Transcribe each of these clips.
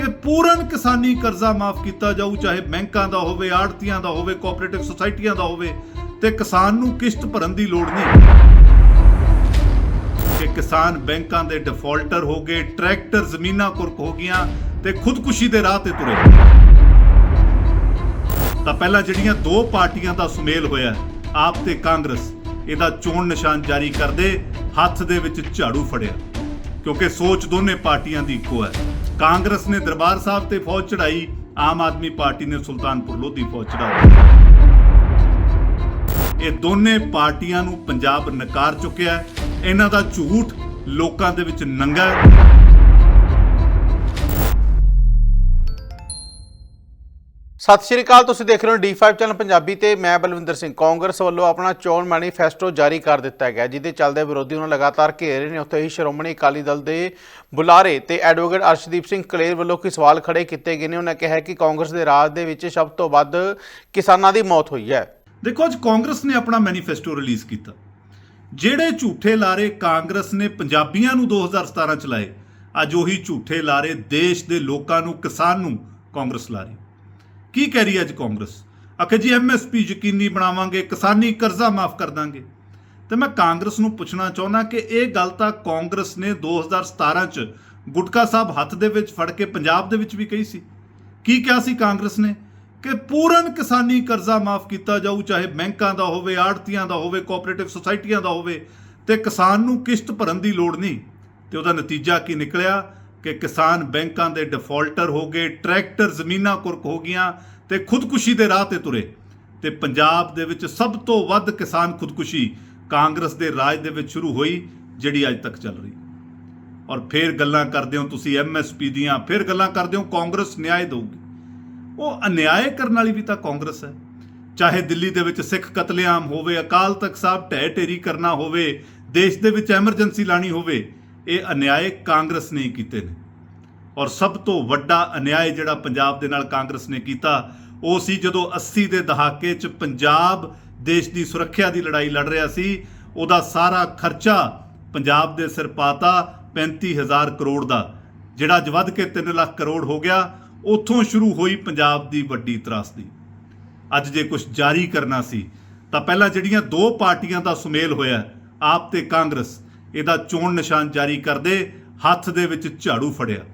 ਕਿ ਪੂਰਨ ਕਿਸਾਨੀ ਕਰਜ਼ਾ ਮਾਫ ਕੀਤਾ ਜਾਊ, ਚਾਹੇ ਬੈਂਕਾਂ ਦਾ ਹੋਵੇ, ਆੜਤੀਆਂ ਦਾ ਹੋਵੇ ਕੋਆਪਰੇਟਿਵ ਸੁਸਾਇਟੀਆਂ ਦਾ ਹੋਵੇ, ਤੇ ਕਿਸਾਨ ਨੂੰ ਕਿਸ਼ਤ ਭਰਨ ਦੀ ਲੋੜ ਨਹੀਂ। ਕਿ ਕਿਸਾਨ ਬੈਂਕਾਂ ਦੇ ਡਿਫਾਲਟਰ ਹੋ ਗਏ ਟਰੈਕਟਰ ਜ਼ਮੀਨਾਂ ਕੁਰਕ ਹੋ ਗਈਆਂ, ਤੇ ਖੁਦਕੁਸ਼ੀ ਦੇ ਰਾਹ ਤੇ ਤੁਰੇ। ਤਾਂ ਪਹਿਲਾਂ ਜਿਹੜੀਆਂ ਦੋ ਪਾਰਟੀਆਂ ਦਾ ਸੁਮੇਲ ਹੋਇਆ, ਆਪ ਤੇ ਕਾਂਗਰਸ, ਇਹਦਾ ਚੋਣ ਨਿਸ਼ਾਨ ਜਾਰੀ ਕਰਦੇ ਹੱਥ ਦੇ ਵਿੱਚ ਝਾੜੂ ਫੜਿਆ, ਕਿਉਂਕਿ ਸੋਚ ਦੋਨੇ ਪਾਰਟੀਆਂ ਦੀ ਇੱਕੋ ਹੈ। ਕਾਂਗਰਸ ਨੇ ਦਰਬਾਰ ਸਾਹਿਬ ਤੇ ਫੌਜ ਚੜਾਈ ਆਮ ਆਦਮੀ ਪਾਰਟੀ ਨੇ ਸੁਲਤਾਨਪੁਰ ਲੋਧੀ ਫੌਜ ਚੜਾਈ ਇਹ ਦੋਨੇ ਪਾਰਟੀਆਂ ਨੂੰ ਪੰਜਾਬ ਨਕਾਰ ਚੁੱਕਿਆ ਹੈ। ਇਹਨਾਂ ਦਾ ਝੂਠ ਲੋਕਾਂ ਦੇ ਵਿੱਚ ਨੰਗਾ ਹੈ। ਸਤਿ ਸ਼੍ਰੀ ਅਕਾਲ, ਤੁਸੀਂ ਦੇਖ ਰਹੇ ਹੋ D5 ਚੈਨਲ ਪੰਜਾਬੀ ਤੇ ਮੈਂ ਬਲਵਿੰਦਰ ਸਿੰਘ। ਕਾਂਗਰਸ ਵੱਲੋਂ ਆਪਣਾ ਚੋਣ ਮੈਨੀਫੈਸਟੋ ਜਾਰੀ ਕਰ ਦਿੱਤਾ ਗਿਆ, ਜਿਹਦੇ ਚੱਲਦੇ ਵਿਰੋਧੀ ਉਹਨਾਂ ਲਗਾਤਾਰ ਘੇਰ ਰਹੇ ਨੇ। ਉੱਥੇ ਹੀ ਸ਼੍ਰੋਮਣੀ ਅਕਾਲੀ ਦਲ ਦੇ ਬੁਲਾਰੇ ਤੇ ਐਡਵੋਕੇਟ ਅਰਸ਼ਦੀਪ ਸਿੰਘ ਕਲੇਰ ਵੱਲੋਂ ਕੀ ਸਵਾਲ ਖੜੇ ਕੀਤੇ ਗਏ ਨੇ, ਉਹਨਾਂ ਕਿਹਾ ਕਿ ਕਾਂਗਰਸ ਦੇ ਰਾਜ ਦੇ ਵਿੱਚ ਸਭ ਤੋਂ ਵੱਧ ਕਿਸਾਨਾਂ ਦੀ ਮੌਤ ਹੋਈ ਹੈ। ਦੇਖੋ, ਅੱਜ ਕਾਂਗਰਸ ਨੇ ਆਪਣਾ ਮੈਨੀਫੈਸਟੋ ਰਿਲੀਜ਼ ਕੀਤਾ। ਜਿਹੜੇ ਝੂਠੇ ਲਾਰੇ ਕਾਂਗਰਸ ਨੇ ਪੰਜਾਬੀਆਂ ਨੂੰ 2017 ਚ ਲਾਏ, ਅੱਜ ਉਹੀ ਝੂਠੇ ਲਾਰੇ ਦੇਸ਼ ਦੇ ਲੋਕਾਂ ਨੂੰ, ਕਿਸਾਨ ਨੂੰ ਕਾਂਗਰਸ ਲਾ ਰਹੀ। ਕੀ ਕਹਿ ਰਹੀ ਹੈ ਅੱਜ ਕਾਂਗਰਸ? ਆਖੇ ਜੀ ਐਮਐਸਪੀ ਯਕੀਨੀ ਬਣਾਵਾਂਗੇ, ਕਿਸਾਨੀ ਕਰਜ਼ਾ ਮਾਫ ਕਰ ਦਾਂਗੇ। ਤੇ ਮੈਂ ਕਾਂਗਰਸ ਨੂੰ ਪੁੱਛਣਾ ਚਾਹੁੰਦਾ ਕਿ ਇਹ ਗੱਲ ਤਾਂ ਕਾਂਗਰਸ ਨੇ 2017 ਚ ਗੁਟਕਾ ਸਾਹਿਬ ਹੱਥ ਦੇ ਵਿੱਚ ਫੜ ਕੇ ਪੰਜਾਬ ਦੇ ਵਿੱਚ ਵੀ ਕਹੀ ਸੀ। ਕੀ ਕਿਹਾ ਸੀ ਕਾਂਗਰਸ ਨੇ? ਕਿ ਪੂਰਨ ਕਿਸਾਨੀ ਕਰਜ਼ਾ ਮਾਫ ਕੀਤਾ ਜਾਊ, ਚਾਹੇ ਬੈਂਕਾਂ ਦਾ ਹੋਵੇ, ਆੜਤੀਆਂ ਦਾ ਹੋਵੇ ਕੋਆਪਰੇਟਿਵ ਸੁਸਾਇਟੀਆਂ ਦਾ ਹੋਵੇ, ਤੇ ਕਿਸਾਨ ਨੂੰ ਕਿਸ਼ਤ ਭਰਨ ਦੀ ਲੋੜ ਨਹੀਂ। ਤੇ ਉਹਦਾ ਨਤੀਜਾ ਕੀ ਨਿਕਲਿਆ? ਕਿ ਕਿਸਾਨ ਬੈਂਕਾਂ ਦੇ ਡਿਫਾਲਟਰ ਹੋ ਗਏ, ਟਰੈਕਟਰ ਜ਼ਮੀਨਾਂ ਕੁਰਕ ਹੋ ਗਈਆਂ ਤੇ ਖੁਦਕੁਸ਼ੀ ਦੇ ਰਾਹ ਤੇ ਤੁਰੇ। ਤੇ ਪੰਜਾਬ ਦੇ ਵਿੱਚ ਸਭ ਤੋਂ ਵੱਧ ਕਿਸਾਨ ਖੁਦਕੁਸ਼ੀ ਕਾਂਗਰਸ ਦੇ ਰਾਜ ਦੇ ਵਿੱਚ ਸ਼ੁਰੂ ਹੋਈ, ਜਿਹੜੀ ਅੱਜ ਤੱਕ ਚੱਲ ਰਹੀ। ਔਰ ਫਿਰ ਗੱਲਾਂ ਕਰਦੇ ਹੋ ਤੁਸੀਂ ਐਮਐਸਪੀ ਦੀਆਂ, ਫਿਰ ਗੱਲਾਂ ਕਰਦੇ ਹੋ ਕਾਂਗਰਸ ਨਿਆਂ ਦੇਊਗੀ। ਉਹ ਅਨਿਆਏ ਕਰਨ ਵਾਲੀ ਵੀ ਤਾਂ ਕਾਂਗਰਸ ਹੈ। ਚਾਹੇ ਦਿੱਲੀ ਦੇ ਵਿੱਚ ਸਿੱਖ ਕਤਲੇਆਮ ਹੋਵੇ, ਅਕਾਲ ਤਖਤ ਸਾਹਿਬ ਢਹਿ ਢੇਰੀ ਕਰਨਾ ਹੋਵੇ, ਦੇਸ਼ ਦੇ ਵਿੱਚ ਐਮਰਜੈਂਸੀ ਲਾਣੀ ਹੋਵੇ ਇਹ ਅਨਿਆਏ ਕਾਂਗਰਸ ਨੇ ਕੀਤੇ ਨੇ। ਔਰ ਸਭ ਤੋਂ ਵੱਡਾ ਅਨਿਆਏ ਜਿਹੜਾ ਪੰਜਾਬ ਦੇ ਨਾਲ ਕਾਂਗਰਸ ਨੇ ਕੀਤਾ, ਉਹ ਸੀ ਜਦੋਂ 80 ਦੇ ਦਹਾਕੇ 'ਚ ਪੰਜਾਬ ਦੇਸ਼ ਦੀ ਸੁਰੱਖਿਆ ਦੀ ਲੜਾਈ ਲੜ ਰਿਹਾ ਸੀ, ਉਹਦਾ ਸਾਰਾ ਖਰਚਾ ਪੰਜਾਬ ਦੇ ਸਿਰ ਪਾਤਾ 35000 ਕਰੋੜ ਦਾ, ਜਿਹੜਾ ਅੱਜ ਵੱਧ ਕੇ 3 ਲੱਖ ਕਰੋੜ ਹੋ ਗਿਆ, ਉੱਥੋਂ ਸ਼ੁਰੂ ਹੋਈ ਪੰਜਾਬ ਦੀ ਵੱਡੀ ਤਰਾਸਦੀ। ਅੱਜ ਜੇ ਕੁਝ ਜਾਰੀ ਕਰਨਾ ਸੀ, ਤਾਂ ਪਹਿਲਾਂ ਜਿਹੜੀਆਂ ਦੋ ਪਾਰਟੀਆਂ ਦਾ ਸੁਮੇਲ ਹੋਇਆ, ਆਪ ਤੇ ਕਾਂਗਰਸ ਇਹਦਾ ਚੋਣ ਨਿਸ਼ਾਨ ਜਾਰੀ ਕਰਦੇ ਹੱਥ ਦੇ ਵਿੱਚ ਝਾੜੂ ਫੜਿਆ।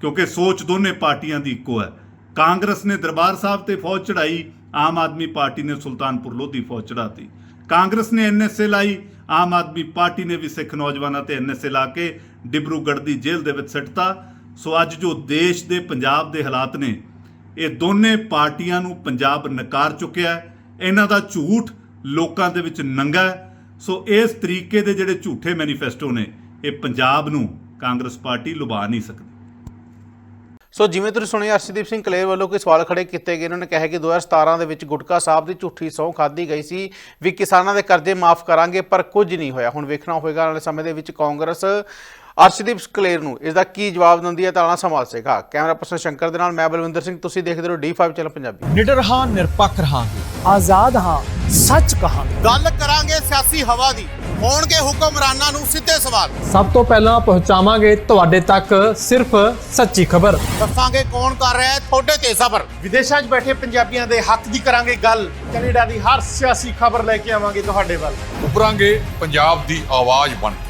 ਕਿਉਂਕਿ ਸੋਚ ਦੋਨੇ ਪਾਰਟੀਆਂ ਦੀ ਇੱਕੋ ਹੈ। ਕਾਂਗਰਸ ਨੇ ਦਰਬਾਰ ਸਾਹਿਬ ਤੇ ਫੌਜ ਚੜਾਈ ਆਮ ਆਦਮੀ ਪਾਰਟੀ ਨੇ ਸੁਲਤਾਨਪੁਰ ਲੋਧੀ ਫੌਜ ਚੜਾਤੀ ਕਾਂਗਰਸ ਨੇ ਐਨਐਸਏ ਲਾਈ, ਆਮ ਆਦਮੀ ਪਾਰਟੀ ਨੇ ਵੀ ਸਿੱਖ ਨੌਜਵਾਨਾਂ ਤੇ ਐਨਐਸਏ ਲਾ ਕੇ ਡਿਬਰੂਗੜ੍ਹ ਦੀ ਜੇਲ੍ਹ ਦੇ ਵਿੱਚ ਸਿੱਟਤਾ। ਸੋ ਅੱਜ ਜੋ ਦੇਸ਼ ਦੇ ਪੰਜਾਬ ਦੇ ਹਾਲਾਤ ਨੇ, ਇਹ ਦੋਨੇ ਪਾਰਟੀਆਂ ਨੂੰ ਪੰਜਾਬ ਨਕਾਰ ਚੁੱਕਿਆ ਇਹਨਾਂ ਦਾ ਝੂਠ ਲੋਕਾਂ ਦੇ ਵਿੱਚ ਨੰਗਾ ਹੈ। ਸੋ ਇਸ ਤਰੀਕੇ ਦੇ ਜਿਹੜੇ ਝੂਠੇ ਮੈਨੀਫੈਸਟੋ ਨੇ, ਇਹ ਪੰਜਾਬ ਨੂੰ ਕਾਂਗਰਸ ਪਾਰਟੀ ਲੁਭਾ ਨਹੀਂ ਸਕਦੀ। ਸੋ ਜਿਵੇਂ ਤੁਸੀਂ ਸੁਣਿਆ, ਅਰਸ਼ਦੀਪ ਸਿੰਘ ਕਲੇਰ ਵੱਲੋਂ ਕੋਈ ਸਵਾਲ ਖੜੇ ਕੀਤੇ ਗਏ ਉਹਨਾਂ ਨੇ ਕਿਹਾ ਕਿ 2017 ਦੇ ਵਿੱਚ ਗੁਟਕਾ ਸਾਹਿਬ ਦੀ ਝੂਠੀ ਸਹੁੰ ਖਾਧੀ ਗਈ ਸੀ ਵੀ ਕਿਸਾਨਾਂ ਦੇ ਕਰਜ਼ੇ ਮਾਫ ਕਰਾਂਗੇ, ਪਰ ਕੁਝ ਨਹੀਂ ਹੋਇਆ। ਹੁਣ ਵੇਖਣਾ ਹੋਵੇਗਾ ਆਉਣ ਵਾਲੇ ਸਮੇਂ ਦੇ ਵਿੱਚ ਕਾਂਗਰਸ ਅਰਸ਼ਦੀਪ ਕਲੇਰ ਨੂੰ ਇਸ ਦਾ ਕੀ ਜਵਾਬ ਦਿੰਦੀ ਹੈ ਤਾਂ ਆਉਣਾ ਸੰਭਾਲ ਸੇਗਾ ਕੈਮਰਾ ਪਰਸਨ ਸ਼ੰਕਰ ਦੇ ਨਾਲ ਮੈਂ ਬਲਵਿੰਦਰ ਸਿੰਘ ਤੁਸੀਂ ਦੇਖਦੇ ਰਹੋ D5 ਚੈਨਲ ਪੰਜਾਬੀ। ਨਿਡਰ ਹਾਂ ਨਿਰਪੱਖ ਰਹਾਂਗੇ। ਆਜ਼ਾਦ ਹਾਂ ਸੱਚ ਕਹਾਂਗੇ। ਗੱਲ ਕਰਾਂਗੇ ਸਿਆਸੀ ਹਵਾ ਦੀ। ਹੋਣਗੇ ਹੁਕਮਰਾਨਾਂ ਨੂੰ ਸਿੱਧੇ ਸਵਾਲ। ਸਭ ਤੋਂ ਪਹਿਲਾਂ ਪਹੁੰਚਾਵਾਂਗੇ ਤੁਹਾਡੇ ਤੱਕ ਸਿਰਫ ਸੱਚੀ ਖਬਰ। ਦੱਸਾਂਗੇ ਕੌਣ ਕਰ ਰਿਹਾ ਹੈ ਤੁਹਾਡੇ ਤੇ ਸਬਰ। ਵਿਦੇਸ਼ਾਂ 'ਚ ਬੈਠੇ ਪੰਜਾਬੀਆਂ ਦੇ ਹੱਕ ਦੀ ਕਰਾਂਗੇ ਗੱਲ। ਕੈਨੇਡਾ ਦੀ ਹਰ ਸਿਆਸੀ ਖਬਰ ਲੈ ਕੇ ਆਵਾਂਗੇ ਤੁਹਾਡੇ ਵੱਲ। ਉਭਰਾਂਗੇ ਪੰਜਾਬ ਦੀ ਆਵਾਜ਼ ਬਣ ਕੇ।